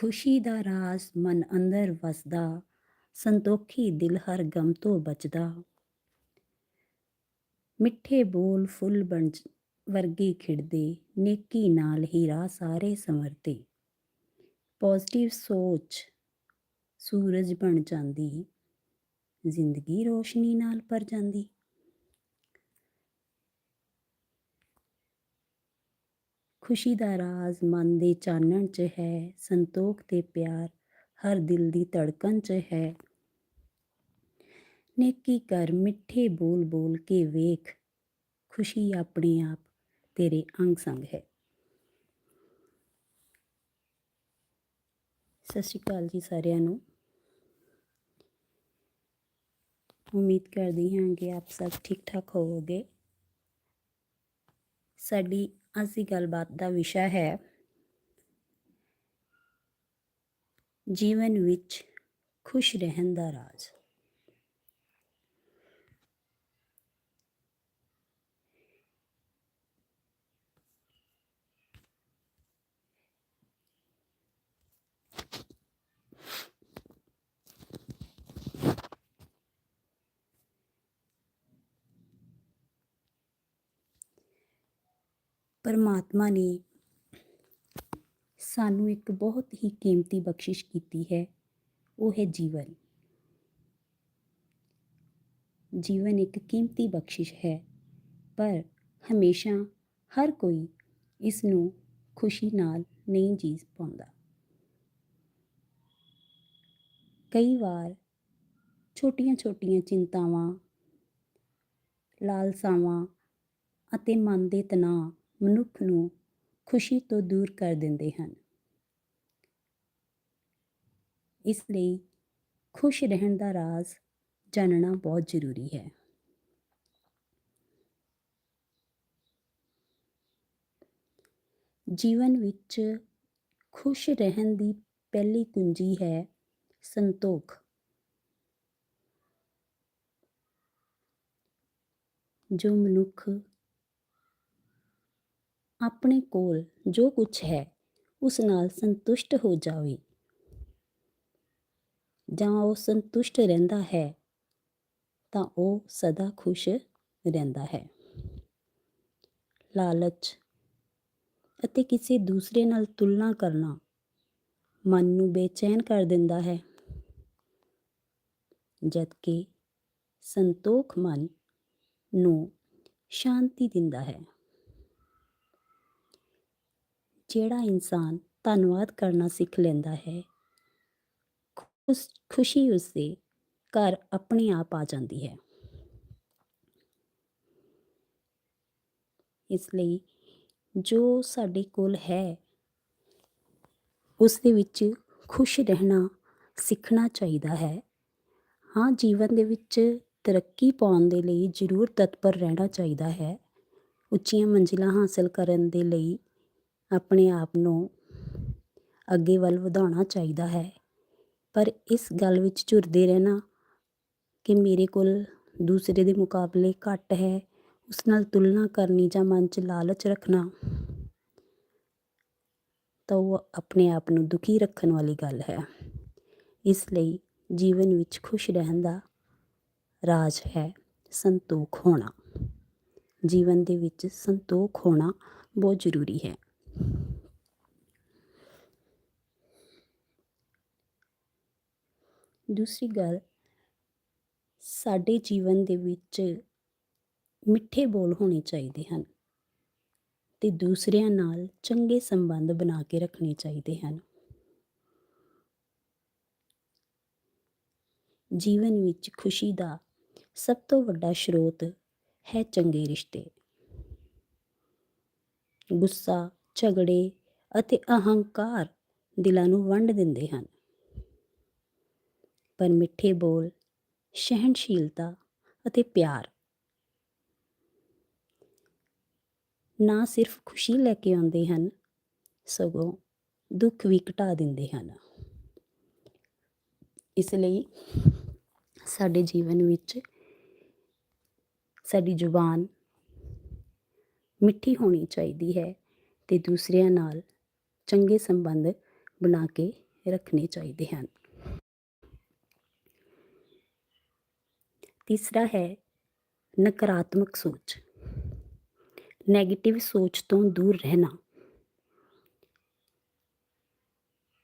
ਖੁਸ਼ੀ ਦਾ ਰਾਜ਼ ਮਨ ਅੰਦਰ ਵਸਦਾ, ਸੰਤੋਖੀ ਦਿਲ ਹਰ ਗਮ ਤੋਂ ਬਚਦਾ। ਮਿੱਠੇ ਬੋਲ ਫੁੱਲ ਬਣ ਜ- ਵਰਗੇ ਖਿੜਦੇ, ਨੇਕੀ ਨਾਲ ਹੀ ਰਾਹ ਸਾਰੇ ਸੰਵਰਦੇ ਪੋਜ਼ਿਟਿਵ ਸੋਚ ਸੂਰਜ ਬਣ ਜਾਂਦੀ, ਜ਼ਿੰਦਗੀ ਰੋਸ਼ਨੀ ਨਾਲ ਭਰ ਜਾਂਦੀ। ਖੁਸ਼ੀ ਦਾ ਰਾਜ਼ ਮਨ ਦੇ ਚਾਨਣ 'ਚ ਹੈ, ਸੰਤੋਖ ਤੇ ਪਿਆਰ ਹਰ ਦਿਲ ਦੀ ਧੜਕਣ 'ਚ ਹੈ। ਨੇਕੀ ਕਰ ਮਿੱਠੇ ਬੋਲ ਬੋਲ ਕੇ ਵੇਖ, ਖੁਸ਼ੀ ਆਪਣੇ ਆਪ ਤੇਰੇ ਅੰਗ ਸੰਗ ਹੈ। ਸਤਿ ਸ਼੍ਰੀ ਅਕਾਲ ਜੀ ਸਾਰਿਆਂ ਨੂੰ। ਉਮੀਦ ਕਰਦੀ ਹਾਂ ਕਿ ਆਪ ਸਭ ਠੀਕ ਠਾਕ ਹੋਵੋਗੇ। ਸਾਡੀ ਅੱਜ ਦੀ ਗੱਲਬਾਤ ਦਾ ਵਿਸ਼ਾ ਹੈ ਜੀਵਨ ਵਿੱਚ ਖੁਸ਼ ਰਹਿਣ ਦਾ ਰਾਜ਼। ਪਰਮਾਤਮਾ ਨੇ ਸਾਨੂੰ ਇੱਕ ਬਹੁਤ ਹੀ ਕੀਮਤੀ ਬਖਸ਼ਿਸ਼ ਕੀਤੀ ਹੈ, ਉਹ ਹੈ ਜੀਵਨ। ਜੀਵਨ ਇੱਕ ਕੀਮਤੀ ਬਖਸ਼ਿਸ਼ ਹੈ, ਪਰ ਹਮੇਸ਼ਾ ਹਰ ਕੋਈ ਇਸ ਨੂੰ ਖੁਸ਼ੀ ਨਾਲ ਨਹੀਂ ਜੀ ਪਾਉਂਦਾ। ਕਈ ਵਾਰ ਛੋਟੀਆਂ-ਛੋਟੀਆਂ ਚਿੰਤਾਵਾਂ, ਲਾਲਸਾਵਾਂ ਅਤੇ ਮਨ ਦੇ ਤਣਾਅ ਮਨੁੱਖ ਨੂੰ ਖੁਸ਼ੀ ਤੋਂ ਦੂਰ ਕਰ ਦਿੰਦੇ ਹਨ। ਇਸ ਲਈ ਖੁਸ਼ ਰਹਿਣ ਦਾ ਰਾਜ਼ ਜਾਣਨਾ ਬਹੁਤ ਜ਼ਰੂਰੀ ਹੈ। ਜੀਵਨ ਵਿੱਚ ਖੁਸ਼ ਰਹਿਣ ਦੀ ਪਹਿਲੀ ਕੁੰਜੀ ਹੈ ਸੰਤੋਖ। ਜੋ ਮਨੁੱਖ ਆਪਣੇ ਕੋਲ ਜੋ ਕੁਝ ਹੈ, ਉਸ ਨਾਲ ਸੰਤੁਸ਼ਟ ਹੋ ਜਾਵੇ। ਜਾਂ ਉਹ ਸੰਤੁਸ਼ਟ ਰਹਿੰਦਾ ਹੈ, ਤਾਂ ਉਹ ਸਦਾ ਖੁਸ਼ ਰਹਿੰਦਾ ਹੈ। ਲਾਲਚ ਅਤੇ ਕਿਸੇ ਦੂਸਰੇ ਨਾਲ ਤੁਲਨਾ ਕਰਨਾ ਮਨ ਨੂੰ ਬੇਚੈਨ ਕਰ ਦਿੰਦਾ ਹੈ। ਜਦਕਿ ਸੰਤੋਖ ਮਨ ਨੂੰ ਸ਼ਾਂਤੀ ਦਿੰਦਾ ਹੈ। ਜਿਹੜਾ ਇਨਸਾਨ ਧੰਨਵਾਦ ਕਰਨਾ ਸਿੱਖ ਲੈਂਦਾ ਹੈ ਉਸ ਖੁਸ਼ੀ ਉਸਦੇ ਘਰ ਆਪਣੇ ਆਪ ਆ ਜਾਂਦੀ ਹੈ। ਇਸ ਲਈ ਜੋ ਸਾਡੇ ਕੋਲ ਹੈ ਉਸ ਦੇ ਵਿੱਚ ਖੁਸ਼ ਰਹਿਣਾ ਸਿੱਖਣਾ ਚਾਹੀਦਾ ਹੈ। ਹਾਂ, ਜੀਵਨ ਦੇ ਵਿੱਚ ਤਰੱਕੀ ਪਾਉਣ ਦੇ ਲਈ ਜ਼ਰੂਰ ਤਤਪਰ ਰਹਿਣਾ ਚਾਹੀਦਾ ਹੈ। ਉੱਚੀਆਂ ਮੰਜ਼ਿਲਾਂ ਹਾਸਲ ਕਰਨ ਦੇ ਲਈ ਆਪਣੇ ਆਪ ਨੂੰ ਅੱਗੇ ਵੱਲ ਵਧਾਉਣਾ ਚਾਹੀਦਾ ਹੈ। ਪਰ ਇਸ ਗੱਲ ਵਿੱਚ ਝੁਰਦੇ ਰਹਿਣਾ ਕਿ ਮੇਰੇ ਕੋਲ ਦੂਸਰੇ ਦੇ ਮੁਕਾਬਲੇ ਘੱਟ ਹੈ, ਉਸ ਨਾਲ ਤੁਲਨਾ ਕਰਨੀ ਜਾਂ ਮਨ 'ਚ ਲਾਲਚ ਰੱਖਣਾ ਤਾਂ ਉਹ ਆਪਣੇ ਆਪ ਨੂੰ ਦੁਖੀ ਰੱਖਣ ਵਾਲੀ ਗੱਲ ਹੈ। ਇਸ ਲਈ ਜੀਵਨ ਵਿੱਚ ਖੁਸ਼ ਰਹਿਣ ਦਾ ਰਾਜ ਹੈ ਸੰਤੋਖ ਹੋਣਾ। ਜੀਵਨ ਦੇ ਵਿੱਚ ਸੰਤੋਖ ਹੋਣਾ ਬਹੁਤ ਜ਼ਰੂਰੀ ਹੈ। ਦੂਸਰੀ ਗੱਲ, ਸਾਡੇ ਜੀਵਨ ਦੇ ਵਿੱਚ ਮਿੱਠੇ ਬੋਲ ਹੋਣੇ ਚਾਹੀਦੇ ਹਨ ਤੇ ਦੂਸਰਿਆਂ ਨਾਲ ਚੰਗੇ ਸੰਬੰਧ ਬਣਾ ਕੇ ਰੱਖਣੇ ਚਾਹੀਦੇ ਹਨ। ਜੀਵਨ ਵਿੱਚ ਖੁਸ਼ੀ ਦਾ ਸਭ ਤੋਂ ਵੱਡਾ ਸਰੋਤ ਹੈ ਚੰਗੇ ਰਿਸ਼ਤੇ। ਗੁੱਸਾ, ਝਗੜੇ ਅਤੇ ਅਹੰਕਾਰ ਦਿਲਾਂ ਨੂੰ ਵੰਡ ਦਿੰਦੇ ਹਨ। ਪਰ ਮਿੱਠੇ ਬੋਲ, ਸਹਿਣਸ਼ੀਲਤਾ ਅਤੇ ਪਿਆਰ। ਨਾ ਸਿਰਫ ਖੁਸ਼ੀ ਲੈ ਕੇ ਆਉਂਦੇ ਹਨ, ਸਗੋਂ ਦੁੱਖ ਵੀ ਘਟਾ ਦਿੰਦੇ ਹਨ। ਇਸ ਲਈ ਸਾਡੇ ਜੀਵਨ ਵਿੱਚ ਸਾਡੀ ਜ਼ੁਬਾਨ ਮਿੱਠੀ ਹੋਣੀ ਚਾਹੀਦੀ ਹੈ ਤੇ ਦੂਸਰਿਆਂ ਨਾਲ ਚੰਗੇ ਸੰਬੰਧ ਬਣਾ ਕੇ ਰੱਖਣੇ ਚਾਹੀਦੇ ਹਨ। ਤੀਸਰਾ ਹੈ ਨਕਾਰਾਤਮਕ ਸੋਚ। ਨੈਗੇਟਿਵ ਸੋਚ ਤੋਂ ਦੂਰ ਰਹਿਣਾ।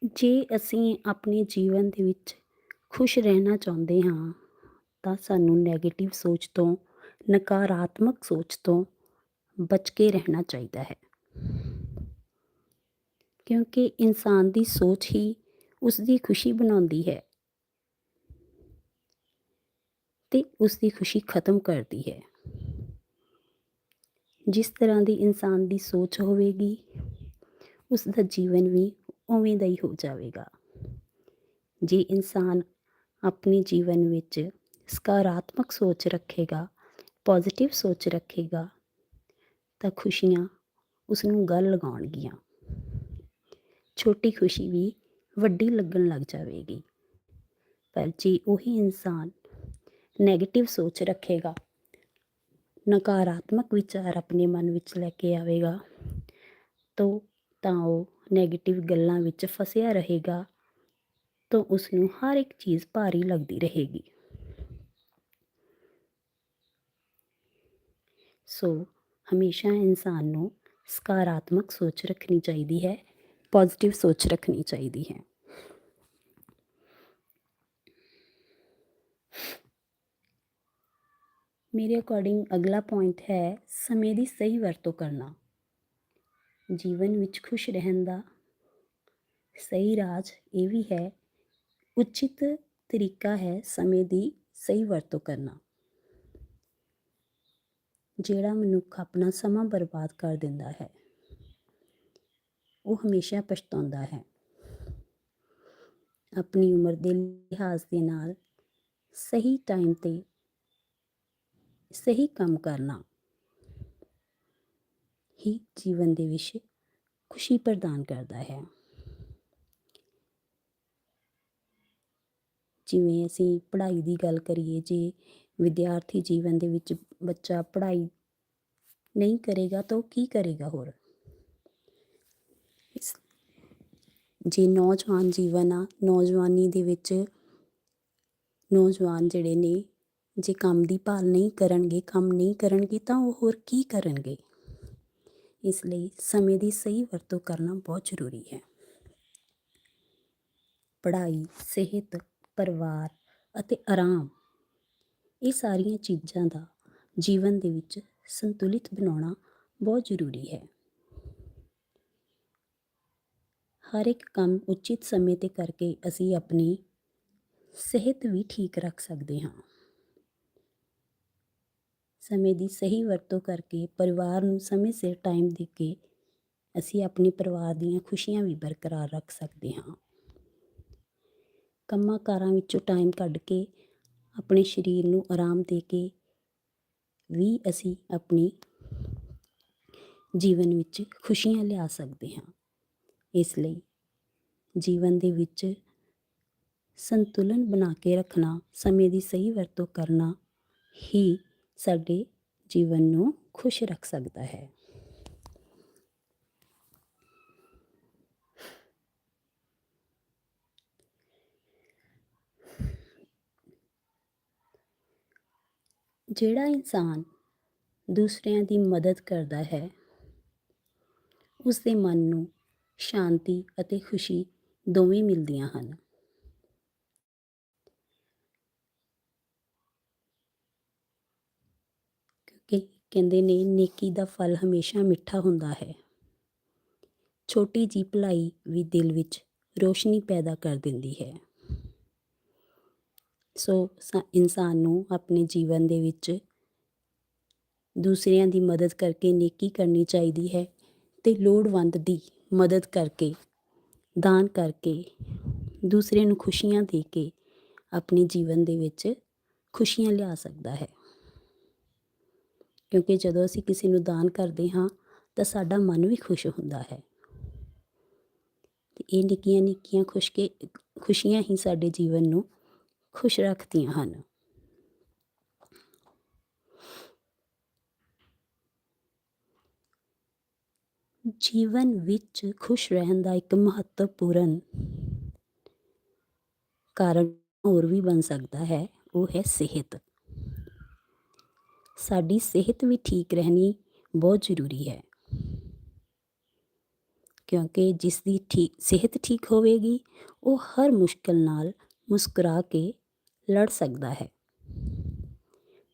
ਜੇ ਅਸੀਂ ਆਪਣੇ ਜੀਵਨ ਦੇ ਵਿੱਚ ਖੁਸ਼ ਰਹਿਣਾ ਚਾਹੁੰਦੇ ਹਾਂ, ਤਾਂ ਸਾਨੂੰ ਨੈਗੇਟਿਵ ਸੋਚ ਤੋਂ, ਨਕਾਰਾਤਮਕ ਸੋਚ ਤੋਂ ਬਚ ਕੇ ਰਹਿਣਾ ਚਾਹੀਦਾ ਹੈ। ਕਿਉਂਕਿ ਇਨਸਾਨ ਦੀ ਸੋਚ ਹੀ ਉਸ ਦੀ ਖੁਸ਼ੀ ਬਣਾਉਂਦੀ ਹੈ। ਤੇ ਉਸ ਦੀ ਖੁਸ਼ੀ ਖਤਮ ਕਰਦੀ ਹੈ। ਜਿਸ ਤਰ੍ਹਾਂ ਦੀ ਇਨਸਾਨ ਦੀ ਸੋਚ ਹੋਵੇਗੀ ਉਸ ਦਾ ਜੀਵਨ ਵੀ ਉਵੇਂ ਦਾ ਹੀ ਹੋ ਜਾਵੇਗਾ। ਜੇ ਇਨਸਾਨ ਆਪਣੇ ਜੀਵਨ ਵਿੱਚ ਸਕਾਰਾਤਮਕ ਸੋਚ ਰੱਖੇਗਾ, ਪੋਜ਼ਿਟਿਵ ਸੋਚ ਰੱਖੇਗਾ, ਤਾਂ ਖੁਸ਼ੀਆਂ ਉਸ ਨੂੰ ਗਲ ਲਗਾਉਣਗੀਆਂ। ਛੋਟੀ ਖੁਸ਼ੀ ਵੀ ਵੱਡੀ ਲੱਗਣ ਲੱਗ ਜਾਵੇਗੀ। ਪਰ ਜੇ ਉਹੀ ਇਨਸਾਨ ਨੈਗੇਟਿਵ ਸੋਚ ਰੱਖੇਗਾ। ਨਕਾਰਾਤਮਕ ਵਿਚਾਰ ਆਪਣੇ ਮਨ ਵਿੱਚ ਲੈ ਕੇ ਆਵੇਗਾ। ਤੋ, ਤਾਂ ਉਹ ਨੈਗੇਟਿਵ ਗੱਲਾਂ ਵਿੱਚ ਫਸਿਆ ਰਹੇਗਾ। ਤਾਂ ਉਸ ਨੂੰ ਹਰ ਇੱਕ ਚੀਜ਼ ਭਾਰੀ ਲੱਗਦੀ ਰਹੇਗੀ। ਸੋ, ਹਮੇਸ਼ਾ ਇਨਸਾਨ ਨੂੰ ਸਕਾਰਾਤਮਕ ਸੋਚ ਰੱਖਣੀ ਚਾਹੀਦੀ ਹੈ ਪੋਜ਼ਿਟਿਵ ਸੋਚ ਰੱਖਣੀ ਚਾਹੀਦੀ ਹੈ। ਮੇਰੇ ਅਕੋਰਡਿੰਗ ਅਗਲਾ ਪੁਆਇੰਟ ਹੈ ਸਮੇਂ ਦੀ ਸਹੀ ਵਰਤੋਂ ਕਰਨਾ। ਜੀਵਨ ਵਿੱਚ ਖੁਸ਼ ਰਹਿਣ ਦਾ ਸਹੀ ਰਾਜ ਇਹ ਵੀ ਹੈ, ਉਚਿਤ ਤਰੀਕਾ ਹੈ ਸਮੇਂ ਦੀ ਸਹੀ ਵਰਤੋਂ ਕਰਨਾ। ਜਿਹੜਾ ਮਨੁੱਖ ਆਪਣਾ ਸਮਾਂ ਬਰਬਾਦ ਕਰ ਦਿੰਦਾ ਹੈ, ਉਹ ਹਮੇਸ਼ਾ ਪਛਤਾਉਂਦਾ ਹੈ। ਆਪਣੀ ਉਮਰ ਦੇ ਲਿਹਾਜ਼ ਦੇ ਨਾਲ ਸਹੀ ਟਾਈਮ ਤੇ ਸਹੀ ਕੰਮ ਕਰਨਾ। ਹੀ ਜੀਵਨ ਦੇ ਵਿੱਚ ਖੁਸ਼ੀ ਪ੍ਰਦਾਨ ਕਰਦਾ ਹੈ। ਜਿਵੇਂ ਅਸੀਂ ਪੜ੍ਹਾਈ ਦੀ ਗੱਲ ਕਰੀਏ, ਜੇ ਵਿਦਿਆਰਥੀ ਜੀਵਨ ਦੇ ਵਿੱਚ ਬੱਚਾ ਪੜ੍ਹਾਈ ਨਹੀਂ ਕਰੇਗਾ ਤਾਂ ਉਹ ਕੀ ਕਰੇਗਾ ਹੋਰ? ਜੇ ਨੌਜਵਾਨ ਜੀਵਨ ਆ, ਨੌਜਵਾਨੀ ਦੇ ਵਿੱਚ ਨੌਜਵਾਨ ਜਿਹੜੇ ਨੇ ਜੇ ਕੰਮ ਦੀ ਭਾਲ ਨਹੀਂ ਕਰਨਗੇ, ਕੰਮ ਨਹੀਂ ਕਰਨਗੇ, ਤਾਂ ਉਹ ਹੋਰ ਕੀ ਕਰਨਗੇ? ਇਸ ਲਈ ਸਮੇਂ ਦੀ ਸਹੀ ਵਰਤੋਂ ਕਰਨਾ ਬਹੁਤ ਜ਼ਰੂਰੀ ਹੈ। ਪੜ੍ਹਾਈ, ਸਿਹਤ, ਪਰਿਵਾਰ ਅਤੇ ਆਰਾਮ, ਇਹ ਸਾਰੀਆਂ ਚੀਜ਼ਾਂ ਦਾ ਜੀਵਨ ਦੇ ਵਿੱਚ ਸੰਤੁਲਿਤ ਬਣਾਉਣਾ ਬਹੁਤ ਜ਼ਰੂਰੀ ਹੈ। ਹਰ ਇੱਕ ਕੰਮ ਉਚਿਤ ਸਮੇਂ ਤੇ ਕਰਕੇ ਅਸੀਂ ਆਪਣੀ ਸਿਹਤ ਵੀ ਠੀਕ ਰੱਖ ਸਕਦੇ ਹਾਂ। ਸਮੇਂ ਦੀ ਸਹੀ ਵਰਤੋਂ ਕਰਕੇ ਪਰਿਵਾਰ ਨੂੰ ਸਮੇਂ ਸਿਰ ਟਾਈਮ ਦੇ ਕੇ ਅਸੀਂ ਆਪਣੇ ਪਰਿਵਾਰ ਦੀਆਂ ਖੁਸ਼ੀਆਂ ਵੀ ਬਰਕਰਾਰ ਰੱਖ ਸਕਦੇ ਹਾਂ। ਕੰਮਾਂ ਕਾਰਾਂ ਵਿੱਚੋਂ ਟਾਈਮ ਕੱਢ ਕੇ ਆਪਣੇ ਸਰੀਰ ਨੂੰ ਆਰਾਮ ਦੇ ਕੇ ਵੀ ਅਸੀਂ ਆਪਣੀ ਜੀਵਨ ਵਿੱਚ ਖੁਸ਼ੀਆਂ ਲਿਆ ਸਕਦੇ ਹਾਂ। ਇਸ ਲਈ ਜੀਵਨ ਦੇ ਵਿੱਚ ਸੰਤੁਲਨ ਬਣਾ ਕੇ ਰੱਖਣਾ, ਸਮੇਂ ਦੀ ਸਹੀ ਵਰਤੋਂ ਕਰਨਾ ਹੀ ਸਾਡੇ ਜੀਵਨ ਨੂੰ ਖੁਸ਼ ਰੱਖ ਸਕਦਾ ਹੈ। ਜਿਹੜਾ ਇਨਸਾਨ ਦੂਸਰਿਆਂ ਦੀ ਮਦਦ ਕਰਦਾ ਹੈ ਉਸ ਦੇ ਮਨ ਨੂੰ ਸ਼ਾਂਤੀ ਅਤੇ ਖੁਸ਼ੀ ਦੋਵੇਂ ਮਿਲਦੀਆਂ ਹਨ ਕਿਉਂਕਿ ਕਹਿੰਦੇ ਨੇ, ਨੇਕੀ ਦਾ ਫਲ ਹਮੇਸ਼ਾ ਮਿੱਠਾ ਹੁੰਦਾ ਹੈ। ਛੋਟੀ ਜੀ ਭਲਾਈ ਵੀ ਦਿਲ ਵਿੱਚ ਰੋਸ਼ਨੀ ਪੈਦਾ ਕਰ ਦਿੰਦੀ ਹੈ। ਸੋ ਇਨਸਾਨ ਨੂੰ ਆਪਣੇ ਜੀਵਨ ਦੇ ਵਿੱਚ ਦੂਸਰਿਆਂ ਦੀ ਮਦਦ ਕਰਕੇ ਨੇਕੀ ਕਰਨੀ ਚਾਹੀਦੀ ਹੈ ਤੇ ਲੋੜਵੰਦ ਦੀ ਮਦਦ ਕਰਕੇ, ਦਾਨ ਕਰਕੇ ਦੂਸਰੇ ਨੂੰ ਖੁਸ਼ੀਆਂ ਦੇ ਕੇ ਆਪਣੇ ਜੀਵਨ ਦੇ ਵਿੱਚ ਖੁਸ਼ੀਆਂ ਲਿਆ ਸਕਦਾ ਹੈ। ਕਿਉਂਕਿ ਜਦੋਂ ਅਸੀਂ ਕਿਸੇ ਨੂੰ ਦਾਨ ਕਰਦੇ ਹਾਂ, ਤਾਂ ਸਾਡਾ ਮਨ ਵੀ ਖੁਸ਼ ਹੁੰਦਾ ਹੈ। ਤੇ ਇਹ ਨਿੱਕੀਆਂ ਨਿੱਕੀਆਂ ਖੁਸ਼ ਕੇ ਖੁਸ਼ੀਆਂ ਹੀ ਸਾਡੇ ਜੀਵਨ ਨੂੰ ਖੁਸ਼ ਰੱਖਦੀਆਂ ਹਨ। ਜੀਵਨ ਵਿੱਚ ਖੁਸ਼ ਰਹਿਣ ਦਾ ਇੱਕ ਮਹੱਤਵਪੂਰਨ ਕਾਰਨ ਹੋਰ ਵੀ ਬਣ ਸਕਦਾ ਹੈ, ਉਹ ਹੈ ਸਿਹਤ। ਸਾਡੀ ਸਿਹਤ ਵੀ ਠੀਕ ਰਹਿਣੀ ਬਹੁਤ ਜ਼ਰੂਰੀ ਹੈ। ਕਿਉਂਕਿ ਜਿਸ ਦੀ ਠੀਕ ਸਿਹਤ ਠੀਕ ਹੋਵੇਗੀ, ਉਹ ਹਰ ਮੁਸ਼ਕਲ ਨਾਲ ਮੁਸਕਰਾ ਕੇ ਲੜ ਸਕਦਾ ਹੈ।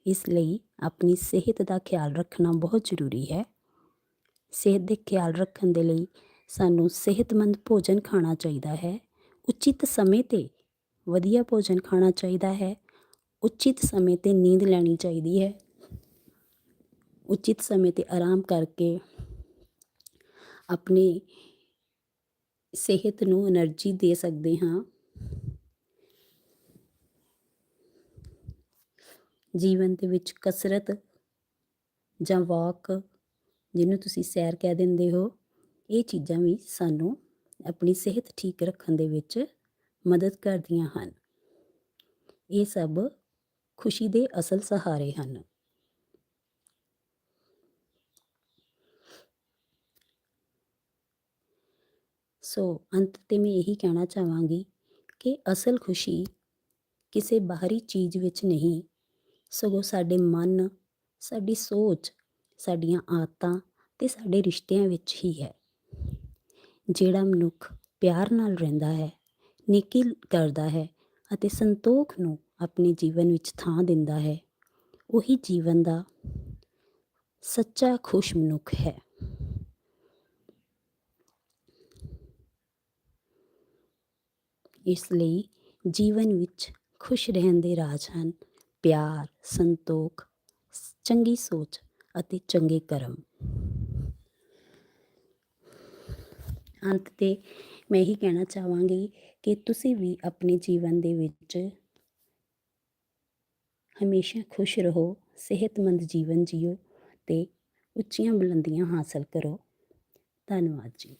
ਇਸ ਲਈ ਆਪਣੀ ਸਿਹਤ ਦਾ ਖਿਆਲ ਰੱਖਣਾ ਬਹੁਤ ਜ਼ਰੂਰੀ ਹੈ। ਸਿਹਤ ਦੇ ਖਿਆਲ ਰੱਖਣ ਦੇ ਲਈ ਸਾਨੂੰ ਸਿਹਤਮੰਦ ਭੋਜਨ ਖਾਣਾ ਚਾਹੀਦਾ ਹੈ। ਉਚਿਤ ਸਮੇਂ 'ਤੇ ਵਧੀਆ ਭੋਜਨ ਖਾਣਾ ਚਾਹੀਦਾ ਹੈ। ਉਚਿਤ ਸਮੇਂ 'ਤੇ ਨੀਂਦ ਲੈਣੀ ਚਾਹੀਦੀ ਹੈ। ਉਚਿਤ ਸਮੇਂ ਤੇ ਆਰਾਮ ਕਰਕੇ ਆਪਣੀ ਸਿਹਤ ਨੂੰ એનર્ਜੀ ਦੇ ਸਕਦੇ ਹਾਂ। ਜੀਵਨ ਦੇ ਵਿੱਚ ਕਸਰਤ ਜਾਂ ਵਾਕ ਜਿਹਨੂੰ ਤੁਸੀਂ ਸੈਰ ਕਹਿ ਦਿੰਦੇ ਹੋ, ਇਹ ਚੀਜ਼ਾਂ ਵੀ ਸਾਨੂੰ ਆਪਣੀ ਸਿਹਤ ਠੀਕ ਰੱਖਣ ਦੇ ਵਿੱਚ ਮਦਦ ਕਰਦੀਆਂ ਹਨ। ਇਹ ਸਭ ਖੁਸ਼ੀ ਦੇ ਅਸਲ ਸਹਾਰੇ ਹਨ। ਸੋ ਅੰਤ ਤੇ ਮੈਂ ਇਹੀ ਕਹਿਣਾ ਚਾਹਾਂਗੀ ਕਿ ਅਸਲ ਖੁਸ਼ੀ ਕਿਸੇ ਬਾਹਰੀ ਚੀਜ਼ ਵਿੱਚ ਨਹੀਂ, ਸਗੋਂ ਸਾਡੇ ਮਨ, ਸਾਡੀ ਸੋਚ, ਸਾਡੀਆਂ ਆਦਤਾਂ ਤੇ ਸਾਡੇ ਰਿਸ਼ਤਿਆਂ ਵਿੱਚ ਹੀ ਹੈ। ਜਿਹੜਾ ਮਨੁੱਖ ਪਿਆਰ ਨਾਲ ਰਹਿੰਦਾ ਹੈ, ਨੇਕੀ ਕਰਦਾ ਹੈ ਅਤੇ ਸੰਤੋਖ ਨੂੰ ਆਪਣੇ ਜੀਵਨ ਵਿੱਚ ਥਾਂ ਦਿੰਦਾ ਹੈ, ਉਹੀ ਜੀਵਨ ਦਾ ਸੱਚਾ ਖੁਸ਼ ਮਨੁੱਖ ਹੈ। ਇਸ ਲਈ ਜੀਵਨ ਵਿੱਚ ਖੁਸ਼ ਰਹਿਣ ਦੇ ਰਾਜ ਹਨ। ਪਿਆਰ, ਸੰਤੋਖ, ਚੰਗੀ ਸੋਚ ਅਤੇ ਚੰਗੇ ਕਰਮ। ਅੰਤ ਤੇ ਮੈਂ ਇਹੀ ਕਹਿਣਾ ਚਾਹਾਂਗੀ ਕਿ ਤੁਸੀਂ ਵੀ ਆਪਣੇ ਜੀਵਨ ਦੇ ਵਿੱਚ ਹਮੇਸ਼ਾ ਖੁਸ਼ ਰਹੋ, ਸਿਹਤਮੰਦ ਜੀਵਨ ਜੀਓ ਤੇ ਉੱਚੀਆਂ ਬੁਲੰਦੀਆਂ ਹਾਸਲ ਕਰੋ। ਧੰਨਵਾਦ ਜੀ।